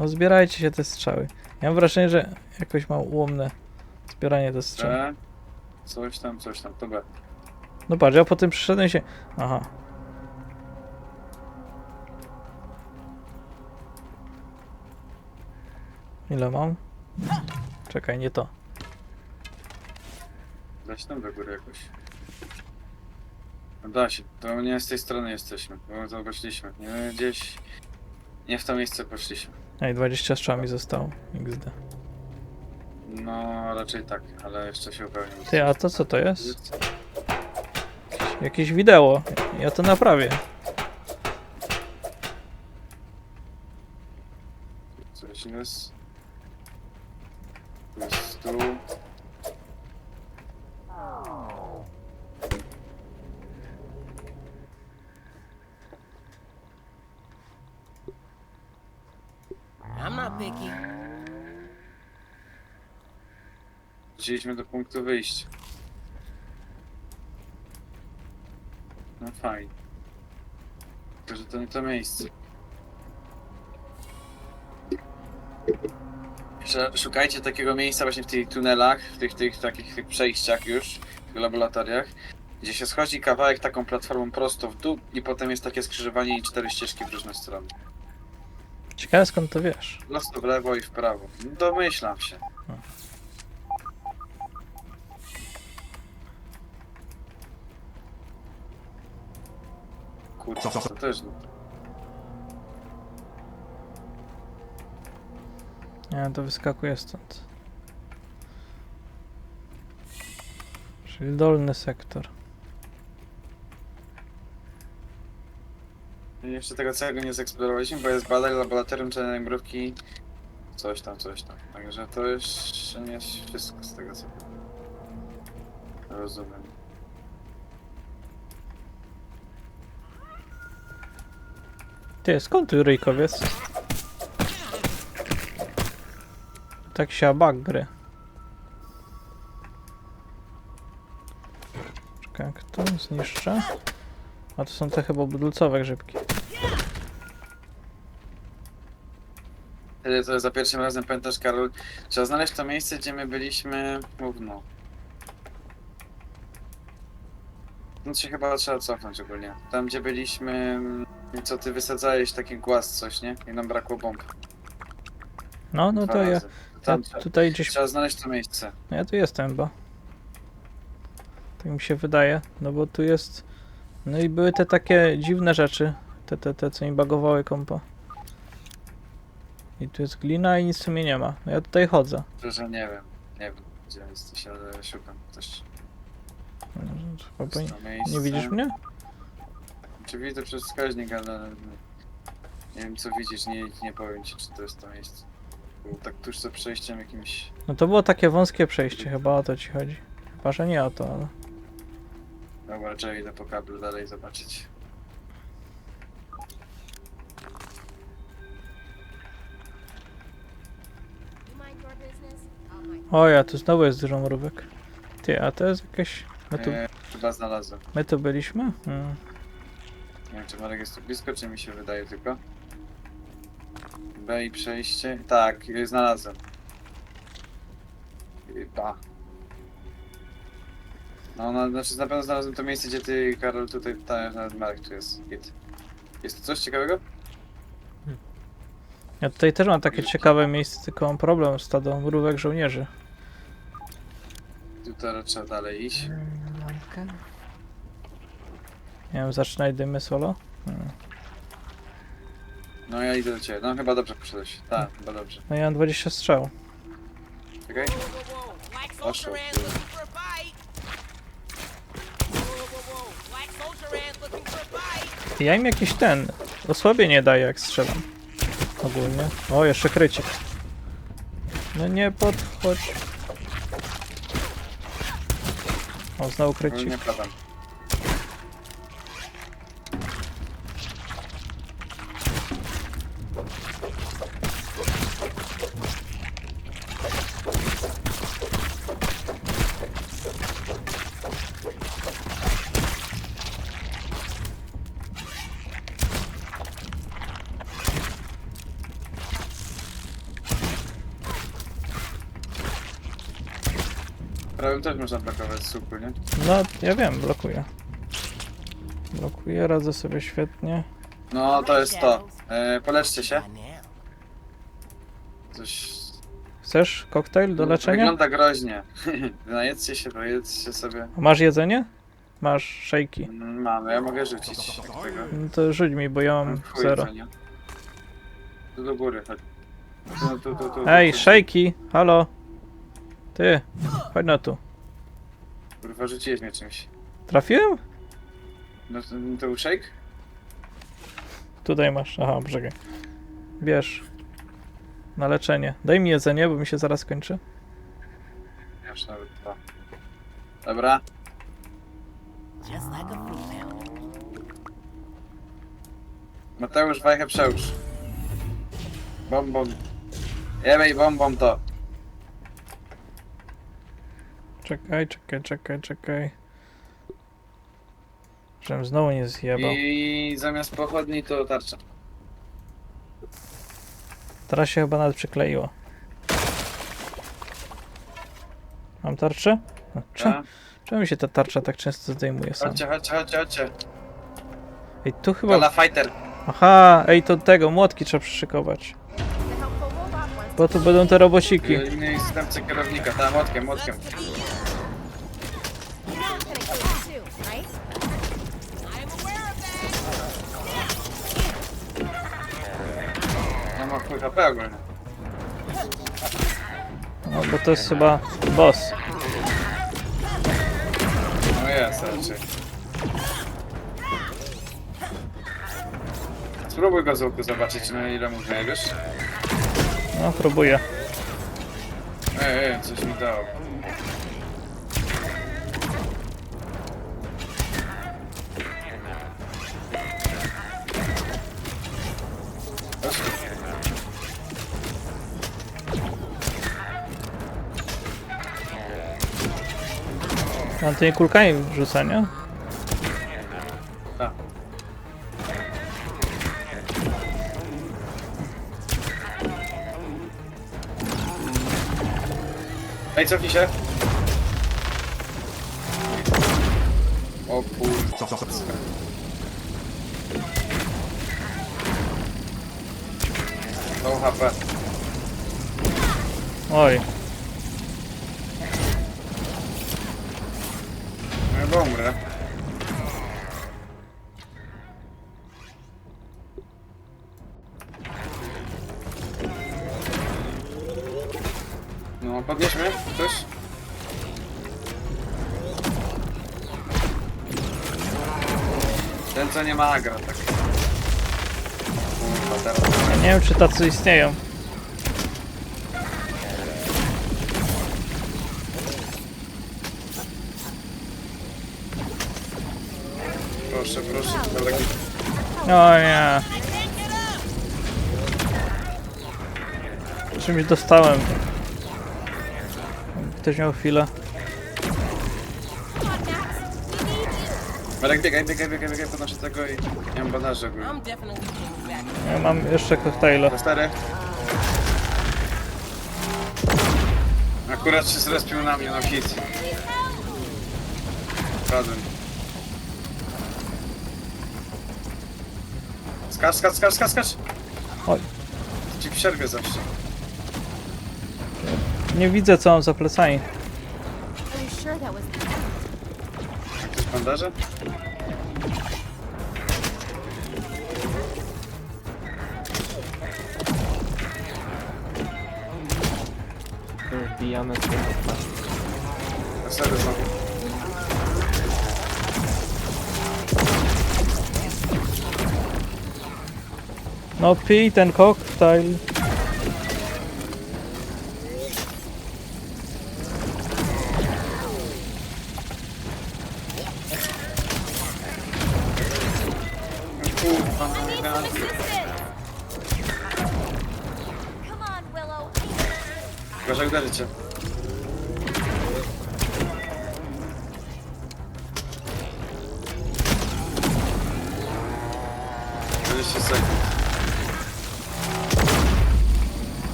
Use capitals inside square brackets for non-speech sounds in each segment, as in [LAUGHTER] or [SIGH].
No zbierajcie się te strzały. Ja mam wrażenie, że jakoś mam ułomne zbieranie te strzały. B. Coś tam, coś tam, to B. No patrz, ja potem przyszedłem się... Aha. Ile mam? Czekaj, nie to. Da się tam do góry jakoś. No da się, to nie z tej strony jesteśmy, bo to poszliśmy. Nie gdzieś... Nie w to miejsce poszliśmy. Ej, 20 strzał mi zostało. XD. No, raczej tak, ale jeszcze się upewnię. Ty, a to co to jest? Jakieś wideo. Ja to naprawię. Coś jest Wróciliśmy do punktu wyjścia. No fajnie. Tylko, że to nie to miejsce. Szukajcie takiego miejsca właśnie w tych tunelach, w tych, tych takich tych przejściach już, w tych laboratoriach, gdzie się schodzi kawałek taką platformą prosto w dół i potem jest takie skrzyżowanie i cztery ścieżki w różne strony. Ciekawe skąd to wiesz. Prosto w lewo i w prawo. Domyślam się. To też no. Nie, to wyskakuje stąd. Czyli dolny sektor. Jeszcze tego całego nie zeksplorowaliśmy, bo jest badań laboratorium czarnej mrówki. Coś tam, coś tam. Także to jeszcze nie jest wszystko z tego co rozumiem. Ty, skąd tu ryjkowiec? Tak się bug gry. Czekaj, jak to zniszczę? A to są te chyba budulcowe grzybki. To za pierwszym razem pamiętasz, Karol, trzeba znaleźć to miejsce, gdzie my byliśmy. Mów no. Się chyba trzeba cofnąć ogólnie. Tam gdzie byliśmy, mm, co ty wysadzałeś taki głaz coś, nie? I nam brakło bomb. No, no Dwa to ja, razy. ja Tam trzeba, tutaj gdzieś... trzeba znaleźć to miejsce. No ja tu jestem chyba. Tak mi się wydaje, no bo tu jest... No i były te takie dziwne rzeczy. Te, te, te co mi bagowały kompa. I tu jest glina i nic w sumie nie ma. No ja tutaj chodzę. Szczerze nie wiem. Nie wiem, gdzie jesteś, ale szukam coś. No, miejsce. Nie widzisz mnie? Czy widzę przez wskaźnik, ale nie wiem co widzisz, nie, nie powiem ci, czy to jest to miejsce. Było tak tuż za przejściem jakimś... No to było takie wąskie przejście, chyba o to ci chodzi. Chyba, że nie o to, ale... Dobra, trzeba idę po kablu dalej zobaczyć. O ja, tu znowu jest dużo mrówek. Ty, a to jest jakieś... My tu, E, chyba znalazłem. my tu byliśmy? Hmm. Nie wiem, czy Marek jest tu blisko, czy mi się wydaje tylko. B i przejście. Tak, znalazłem. Chyba. No, no, znaczy na pewno znalazłem to miejsce, gdzie ty, Karol, tutaj, ta, nawet Marek tu jest. Git. Jest tu coś ciekawego? Ja tutaj też mam takie ciekawe miejsce, tylko mam problem z stadą mrówek żołnierzy. Tutaj trzeba dalej iść. Lampka. Nie wiem, zaczynaj dymy solo? Hmm. No ja idę do ciebie. No chyba dobrze poszedłeś. Tak, chyba dobrze. No ja mam 20 strzał. Czekaj. Poszło. Ja im jakiś ten osłabienie daję jak strzelam. Ogólnie. O, jeszcze krycik. No nie podchodź. O, znowu No, krycik. nie padam. Prawym też można blokować słupy, nie? No, ja wiem, blokuję. Blokuję, radzę sobie świetnie. No, to jest to. E, poleczcie się. Coś... Chcesz koktajl do leczenia? Wygląda groźnie. [LAUGHS] Najedzcie się, pojedzcie sobie. Masz jedzenie? Masz szejki. Mamy, ja mogę rzucić tego. No to rzuć mi, bo ja mam Chuj, zero. co nie? Tu do góry, chodź. Tu, tu, tu, tu, Ej, tu. szejki! Halo! Ty, chodź no tu. Kurwa, rzuciłeś mnie czymś. Trafiłem? No to, to był shake? Tutaj masz. Aha, poczekaj. Bierz. Na leczenie. Daj mi jedzenie, bo mi się zaraz kończy. Ja już nawet dwa. Dobra. Just like a fruit pound. Mateusz, wajchę przełóż. Bom, bom. Jebej, bom, bom to. Czekaj, czekaj, czekaj, czekaj. Żebym znowu nie zjebał. I zamiast pochodni to tarcza. Teraz się chyba nawet przykleiło. Mam tarczę? No, Czemu, Tak? czemu mi się ta tarcza tak często zdejmuje sam? Chodźcie, chodźcie, chodźcie, chodźcie. Ej, tu chyba... Gala fighter. Aha, ej, to tego, młotki trzeba przyszykować. Bo tu będą te robociki. Inny zastępcy kierownika, tam młotkiem, młotkiem. No HP ogólnie. No, bo to jest chyba boss. No jest raczej. Spróbuj go z łuku zobaczyć, na ile mu wiesz. No, próbuję. Ej, ej, coś mi dało. Mam tymi kulkami rzuca, nie? Tak. Ej, cofnij się. O kurwa. No HP. Oj, chyba umrę. No, podnieśmy ktoś? Ten co nie ma agra, tak. Nie wiem czy tacy istnieją. Proszę, proszę, dobra, O nie. Czymś dostałem. Ktoś miał chwilę. Marek, biegaj, biegaj, biegaj, biegaj, podnoszę tego i nie mam bandaży ogólnie. I'm definitely getting back. Ja mam jeszcze koktajle. To stary. Akurat się zrespił na mnie, no hit. Padłem. Skacz, skacz, skacz, skacz, skacz! Oj. Ci przerwie zawsze. Nie widzę co mam za plecami. You sure that was Ktoś bandaże? Wbijamy z tym Na serio znowu. No pij ten koktajl.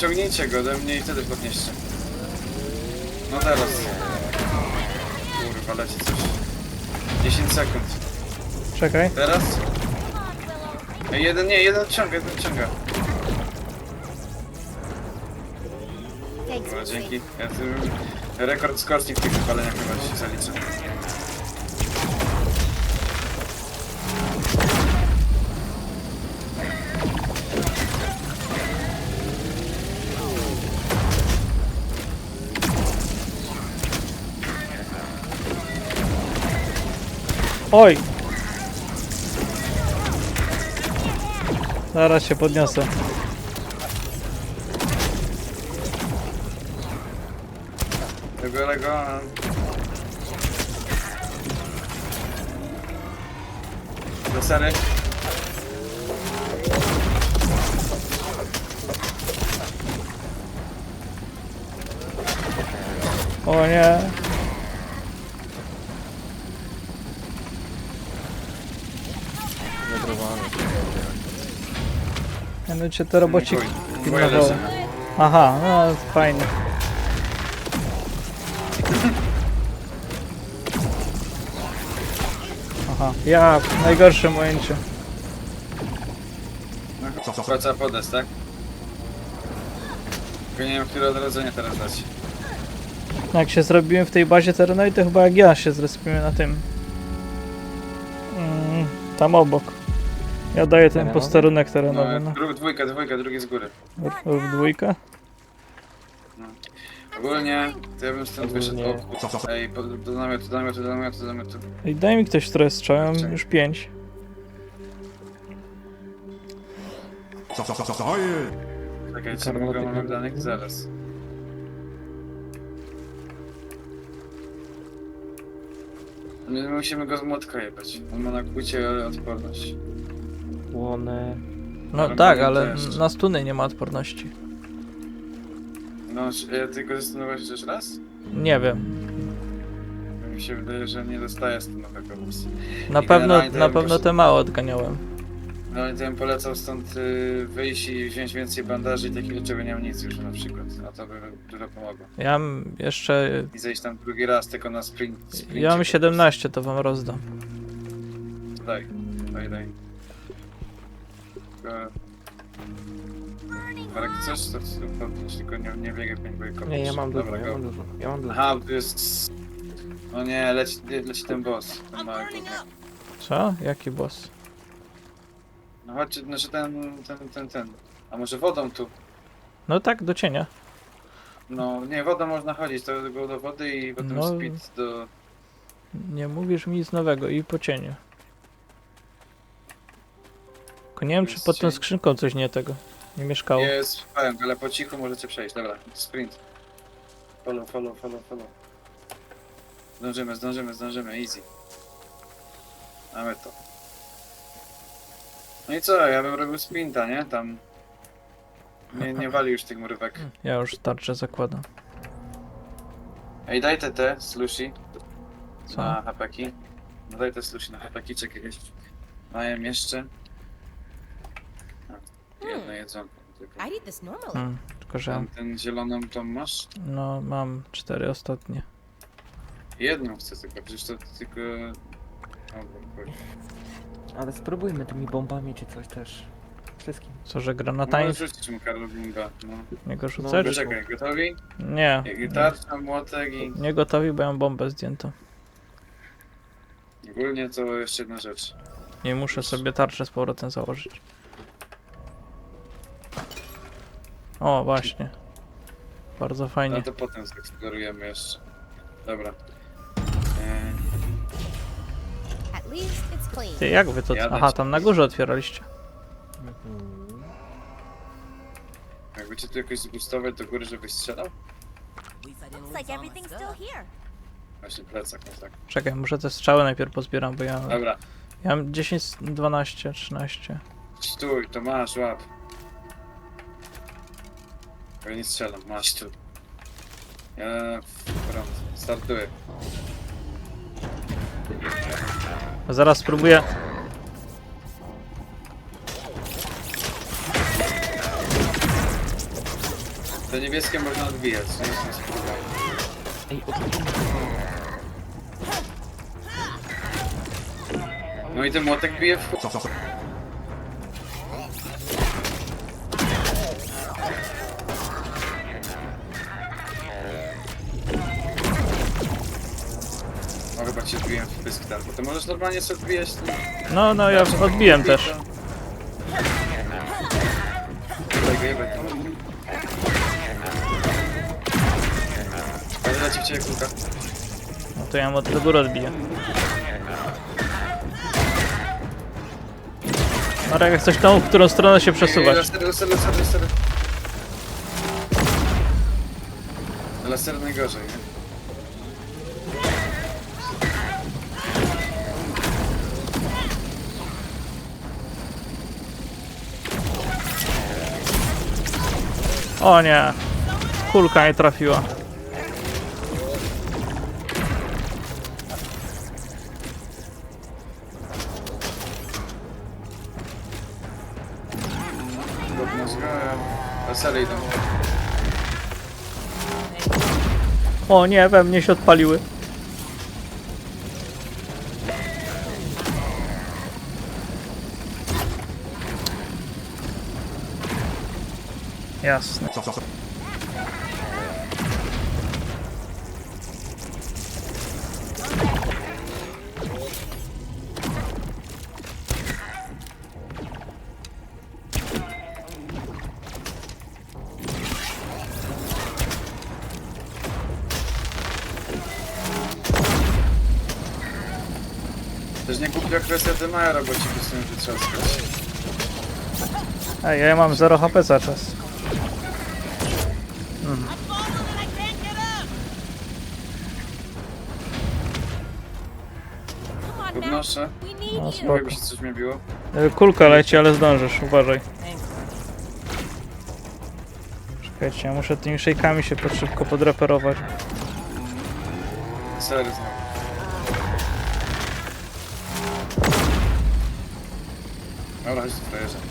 Ciągnijcie go ode mnie i wtedy podnieście. No teraz. Kurwa, leci coś. 10 sekund. Czekaj. Teraz? Ej, jeden, nie, jeden ciąga, jeden ciąga. Thanks, Dobra, dzięki. Ja tym rekord skoczni w tych wypaleniach chyba się zaliczę. Oj! Zaraz się podniosę. Tego... Desery. O nie. Mianowicie Chuj, pilnowały. leży. Aha, no fajnie. Aha, ja w najgorszym. No, Wraca podest, tak? Tylko nie wiem, które odrodzenie teraz dać. Jak się zrobiłem w tej bazie terenowej, to chyba jak ja się zrespiłem na tym. Mm, tam obok. Ja daję ten Terenowy? posterunek terenowy, No, no. dru- dwójka, dwójka, drugi z góry. W, dwójkę? Ogólnie, to ja bym stąd wyszedł. O, kurwa. Ej, po- do namiotu, do namiotu, do namiotu, do namiotu. Ej, daj mi ktoś trochę strzałem, już pięć. Czekaj, czy Karma mogę mam danych? Zaraz. My musimy go z młotka jebać. On ma na kłucie odporność. Łone. No Ale tak, mogę ale też. na stuny nie ma odporności. No, czy- ja tylko zastanawiam się jeszcze raz? Nie wiem. Mi się wydaje, że nie dostaje stunowego bus. Na I pewno, generalnie to na pewno te małe odganiałem. No ale to bym polecał stąd y, wyjść i wziąć więcej bandaży i takich czego nie mam nic już na przykład. A to by dużo pomogło. Ja mam jeszcze... I zejść tam drugi raz tylko na sprint. sprincie Ja mam po 17, to wam rozdam. Daj, daj, daj. Marek, chcesz to podnieść, tylko nie, nie biegaj, kopić. Nie, ja mam dużo, Dobra, ja go. mam dużo. Ja mam dużo. Aha, tu jest... O nie, leci, leci ten boss. Ten mały gówniak. Co? Jaki boss? No chodźcie, znaczy ten, ten, ten, ten. A może wodą tu? No tak, do cienia. No, nie, wodą można chodzić, to go do wody i potem No. speed do... Nie mówisz mi nic nowego i po cieniu. Tylko nie wiem, czy pod tą skrzynką coś nie tego. Nie mieszkało. Jest pająk, ale po cichu możecie przejść. Dobra, sprint. Follow, follow, follow, follow. Zdążymy, zdążymy, zdążymy, easy. Mamy to. No i co, ja bym robił sprinta, nie? Tam... Nie, nie [LAUGHS] wali już tych mrówek. Ja już tarczę zakładam. Ej, daj te te, slushy, Co? na hapeki. No daj te slushy na hapeki, czekaj. Mają jeszcze. A, Jedno jedzonko. tylko. I'd eat this normally. Hmm, tylko, że Tam ten zieloną tą masz? no mam cztery ostatnie. Jedną chcę tylko, przecież to tylko... Ale spróbujmy tymi bombami czy coś też. Wszystkim. Co, że granatami Możesz rzucić mu karabinga, no. w niego No, rzucać? wiesz- Czekaj, gotowi? Nie, I tarcza, młotek i... nie gotowi, bo ja mam bombę zdjętą. Ogólnie to jeszcze jedna rzecz. Nie muszę sobie tarczę z powrotem założyć. O, właśnie. Bardzo No fajnie. to potem zeksplorujemy jeszcze. Dobra. At least it's clean. Ty, jak wy to... Jadę Aha, ci. tam na górze otwieraliście. jakby cię tu jakoś zboostować do góry, żebyś strzelał? Looks like everything's still here. Właśnie plecak, no tak. Czekaj, muszę te strzały najpierw pozbieram, bo ja... Dobra, Ja mam 10, 12, 13. stój, to masz, łap. Ja nie strzelam, masz tu. Ja front, startuję. Zaraz spróbuję... niebieskie można odbijać, nie jest nic problemu. Ej, No i ten młotek bije w odbiłem w pysk tam, bo to możesz normalnie sobie odbijać. No, no, ja odbiłem też. Daj go jebaj tam. Ale leci w ciebie kulka. No to ja mu od do góry odbiję. Marek, jak coś tą, w którą stronę się przesuwać. Lasery, lasery, lasery, lasery. Lasery najgorzej, nie? O nie. Kulka nie trafiła. Lasery idą. O nie, we mnie się odpaliły. Jasne. Też nie głupia kwestia Demara, bo ci wysuną wytrzaskać. Ej, ja mam 0 HP za czas. Podnoszę. No you. spoko. Jakby się coś mnie biło. Y, Kulka leci, ale zdążysz, uważaj. Czekajcie, ja muszę tymi szejkami się pod szybko podreperować. Lasery znowu. Dobra, chodź do frajerza.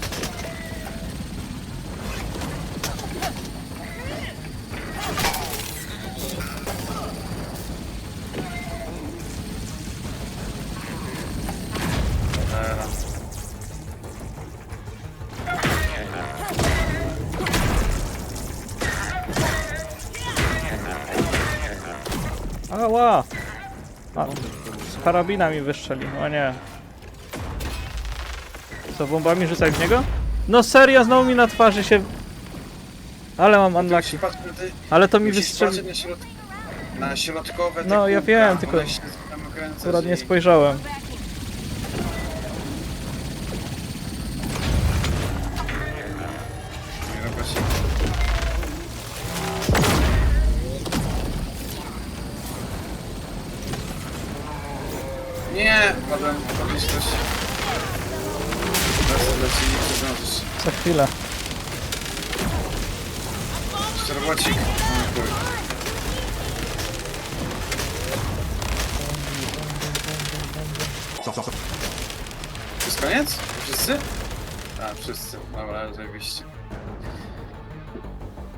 Ała! A, z karabina mi wystrzelił, o nie. Co, bombami rzucać w niego? No serio, znowu mi na twarzy się... Ale mam unlucky. Ale to mi patrzeć na, środ... na środkowe No, ja wiem, tylko Akurat nie spojrzałem. Chwilę. Robocik. No. To jest koniec? Wszyscy? A, wszyscy. Dobra, zajebiście.